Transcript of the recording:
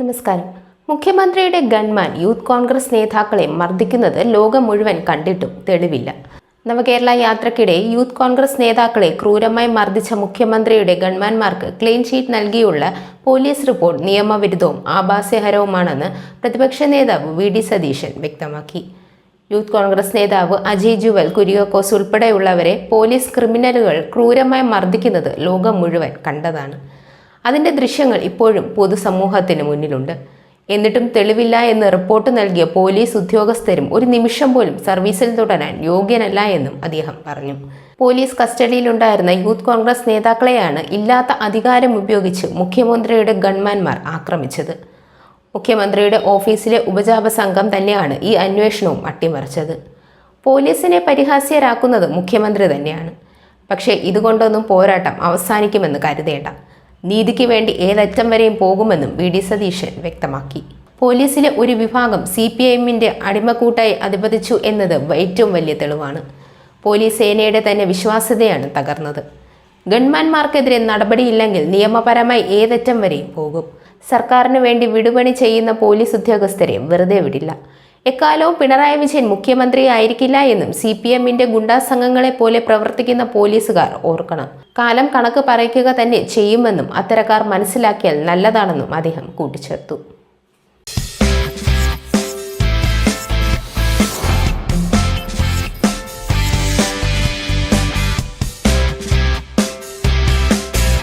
നമസ്കാരം. മുഖ്യമന്ത്രിയുടെ gunman youth Congress നേതാക്കളെ മർദ്ദിക്കുന്നത് ലോകം മുഴുവൻ കണ്ടിട്ടും തെളിവില്ല. നവകേരള യാത്രക്കിടെ യൂത്ത് കോൺഗ്രസ് നേതാക്കളെ ക്രൂരമായി മർദ്ദിച്ച മുഖ്യമന്ത്രിയുടെ ഗൺമാന്മാർക്ക് ക്ലീൻ ഷീറ്റ് നൽകിയുള്ള പോലീസ് റിപ്പോർട്ട് നിയമവിരുദ്ധവും ആഭാസ്യഹരവുമാണെന്ന് പ്രതിപക്ഷ നേതാവ് വി ഡി സതീശൻ വ്യക്തമാക്കി. യൂത്ത് കോൺഗ്രസ് നേതാവ് അജയ് ജുവൽ കുര്യോക്കോസ് ഉൾപ്പെടെയുള്ളവരെ പോലീസ് ക്രിമിനലുകൾ ക്രൂരമായി മർദ്ദിക്കുന്നത് ലോകം മുഴുവൻ കണ്ടതാണ്. അതിന്റെ ദൃശ്യങ്ങൾ ഇപ്പോഴും പൊതുസമൂഹത്തിന് മുന്നിലുണ്ട്. എന്നിട്ടും തെളിവില്ല എന്ന് റിപ്പോർട്ട് നൽകിയ പോലീസ് ഉദ്യോഗസ്ഥരും ഒരു നിമിഷം പോലും സർവീസിൽ തുടരാൻ യോഗ്യനല്ല എന്നും അദ്ദേഹം പറഞ്ഞു. പോലീസ് കസ്റ്റഡിയിലുണ്ടായിരുന്ന യൂത്ത് കോൺഗ്രസ് നേതാക്കളെയാണ് ഇല്ലാത്ത അധികാരം ഉപയോഗിച്ച് മുഖ്യമന്ത്രിയുടെ ഗൺമാൻമാർ ആക്രമിച്ചത്. മുഖ്യമന്ത്രിയുടെ ഓഫീസിലെ ഉപജാപ സംഘം തന്നെയാണ് ഈ അന്വേഷണവും അട്ടിമറിച്ചത്. പോലീസിനെ പരിഹാസ്യരാക്കുന്നത് മുഖ്യമന്ത്രി തന്നെയാണ്. പക്ഷേ ഇതുകൊണ്ടൊന്നും പോരാട്ടം അവസാനിക്കുമെന്ന് കരുതേണ്ട. നീതിക്ക് വേണ്ടി ഏതറ്റം വരെയും പോകുമെന്നും വി ഡി സതീശൻ വ്യക്തമാക്കി. പോലീസിലെ ഒരു വിഭാഗം സി പി എമ്മിന്റെ അടിമക്കൂട്ടായി അധിപതിച്ചു എന്നത് ഏറ്റവും വലിയ തെളിവാണ്. പോലീസ് സേനയുടെ തന്നെ വിശ്വാസ്യതയാണ് തകർന്നത്. ഗൺമാൻമാർക്കെതിരെ നടപടിയില്ലെങ്കിൽ നിയമപരമായി ഏതറ്റം വരെയും പോകും. സർക്കാരിന് വേണ്ടി വിടുപണി ചെയ്യുന്ന പോലീസ് ഉദ്യോഗസ്ഥരെ വെറുതെ വിടില്ല. എക്കാലവും പിണറായി വിജയൻ മുഖ്യമന്ത്രി ആയിരിക്കില്ല എന്നും സി പി എമ്മിന്റെ ഗുണ്ടാ സംഘങ്ങളെ പോലെ പ്രവർത്തിക്കുന്ന പോലീസുകാർ ഓർക്കണം. കാലം കണക്ക് പറയ്ക്കുക തന്നെ ചെയ്യുമെന്നും അത്തരക്കാർ മനസ്സിലാക്കിയാൽ നല്ലതാണെന്നും അദ്ദേഹം കൂട്ടിച്ചേർത്തു.